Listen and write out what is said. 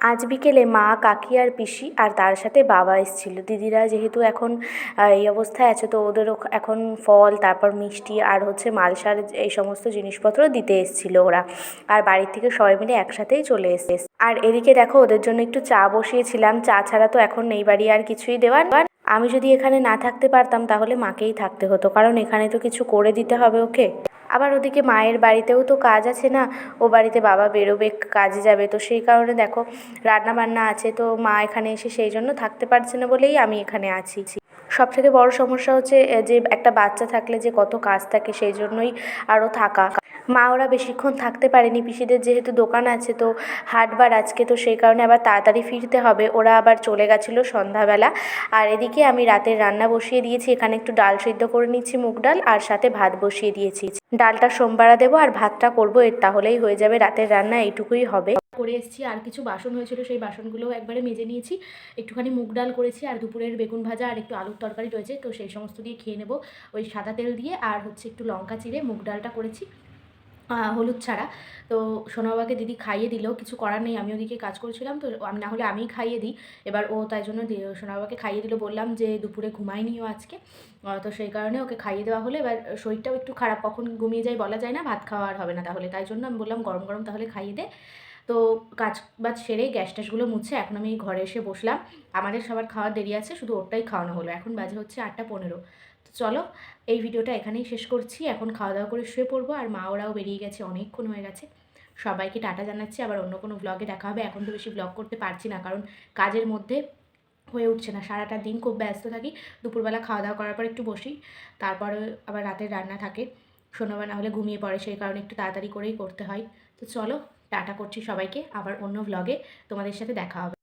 আজ বিকেলে মা, কাকি আর পিসি আর তার সাথে বাবা এসেছিল। দিদিরা যেহেতু এখন এই অবস্থায় আছে, তো ওদেরও এখন ফল, তারপর মিষ্টি আর হচ্ছে মালসার এই সমস্ত জিনিসপত্র দিতে এসেছিল ওরা। আর বাড়ির থেকে সবাই মিলে একসাথেই চলে এসে আর এদিকে দেখো, ওদের জন্য একটু চা বসিয়েছিলাম। চা ছাড়া তো এখন নেই বাড়ি আর কিছুই দেওয়ার আমি যদি এখানে না থাকতে পারতাম, তাহলে মাকেই থাকতে হতো। কারণ এখানে তো কিছু করে দিতে হবে ওকে। আবার ওদিকে মায়ের বাড়িতেও তো কাজ আছে না, ও বাড়িতে বাবা বেরোবে, কাজে যাবে, তো সেই কারণে দেখো রান্না বান্না আছে, তো মা এখানে এসে সেই জন্য থাকতে পারছে না বলেই আমি এখানে আছি। সব থেকে বড় সমস্যা হচ্ছে যে একটা বাচ্চা থাকলে যে কত কাজ থাকে সেই জন্যই আরও থাকা। মা ওরা বেশিক্ষণ থাকতে পারেনি, পিসিদের যেহেতু দোকান আছে তো হাটবার আজকে তো সেই কারণে আবার তাড়াতাড়ি ফিরতে হবে। ওরা আবার চলে গেছিল সন্ধ্যাবেলা। আর এদিকে আমি রাতের রান্না বসিয়ে দিয়েছি, এখানে একটু ডাল সিদ্ধ করে নিচ্ছি মুগ ডাল আর সাথে ভাত বসিয়ে দিয়েছি। ডালটা সোমবারা দেবো আর ভাতটা করব, এর তাহলেই হয়ে যাবে, রাতের রান্না এইটুকুই হবে। করে এসেছি, আর কিছু বাসন হয়েছিল সেই বাসনগুলোও একবারে মেজে নিয়েছি। একটুখানি মুগ ডাল করেছি, আর দুপুরের বেগুন ভাজা, আর একটু আলুর তরকারি রয়েছে, তো সেই সমস্ত দিয়ে খেয়ে নেব ওই সাদা তেল দিয়ে, আর হচ্ছে একটু লঙ্কা চিড়ে মুগ ডালটা করেছি হলুদ ছাড়া। তো সোনাবাবাকে দিদি খাইয়ে দিলেও কিছু করার নেই, আমি ওদিকে কাজ করেছিলাম, তো আমি, না হলে আমিই খাইয়ে দিই। এবার ও তাই জন্য সোনাবাবাকে খাইয়ে দিল, বললাম যে দুপুরে ঘুমায়নিও আজকে তো সেই কারণে ওকে খাইয়ে দেওয়া হলো। এবার শরীরটাও একটু খারাপ, কখন ঘুমিয়ে যায় বলা যায় না, ভাত খাওয়া আর হবে না তাহলে, তাই জন্য আমি বললাম গরম গরম তাহলে খাইয়ে দে। তো কাজ বাজ সেরে গ্যাস ট্যাসগুলো মুছে এখন আমি ঘরে এসে বসলাম। আমাদের সবার খাওয়ার দেরি আছে, শুধু ওরটাই খাওয়ানো হলো। এখন বাজে হচ্ছে আটটা পনেরো। তো চলো, এই ভিডিওটা এখানেই শেষ করছি। এখন খাওয়া দাওয়া করে শুয়ে পড়ব। আর মা ওরাও বেরিয়ে গেছে, অনেকক্ষণ হয়ে গেছে। সবাইকে টাটা জানাচ্ছি। আবার অন্য কোনো ব্লগে দেখা হবে। এখন তো বেশি ব্লগ করতে পারছি না, কারণ কাজের মধ্যে হয়ে উঠছে না। সারাটা দিন খুব ব্যস্ত থাকি। দুপুরবেলা খাওয়া দাওয়া করার পর একটু বসি। তারপরে আবার রাতের রান্না থাকে। শোনাবা না হলে ঘুমিয়ে পড়ে, সেই কারণে একটু তাড়াতাড়ি করেই করতে হয়। তো চলো টাটা করছি সবাইকে আবার অন্য ব্লগে তোমাদের সাথে দেখা হবে।